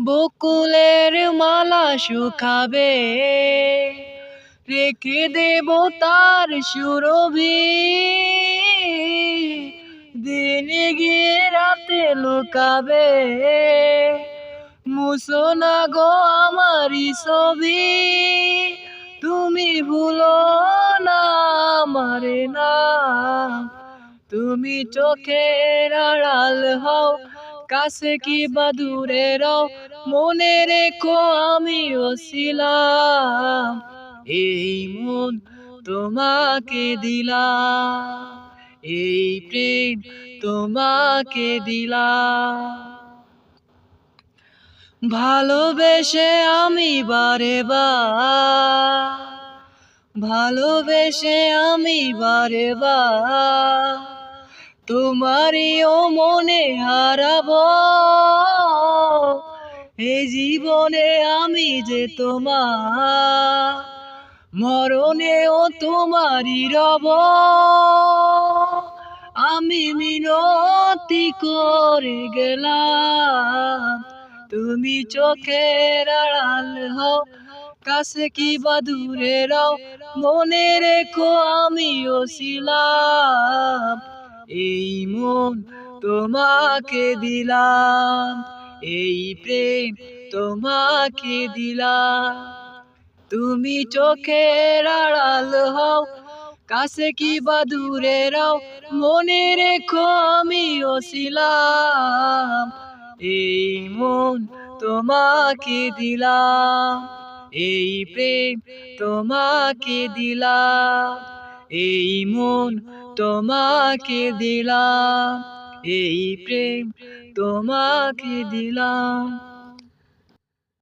বকুলের মালা শুকাবে। রেখে দেব তার সুরভি। দিনে গিয়ে রাতে লুকাবে। মুসো না গো আমারই ছবি। তুমি ভুলো না আমারে না তুমি চোখের আড়াল হও। কাছে কি বা দূরে রও মনে রেখো আমি ছিলাম এই মন তোমাকে দিলাম। এই প্রেম তোমাকে দিলাম। ভালোবেসে আমি বারে বার ভালোবেসে আমি বারে বার। তোমারই ও মনে হারাবো। এই জীবনে আমি যে তোমার, মরণে ও তোমারই রব। আমি মিনতি করে গেলাম। তুমি চোখের আড়াল হও, কাছে কি বা দূরে রও। মনে রেখো আমিও ছিলাম। এই মন তোমাকে দিলাম, এই প্রেম তোমাকে দিলাম। তুমি চোখের আড়াল হও, কাছে কি বা দূরে রও, মনে রেখো আমিও ছিলাম এই মন তোমাকে দিলাম, এই প্রেম তোমাকে দিলাম। এই মন তোমাকে দিলাম এই প্রেম তোমাকে দিলাম।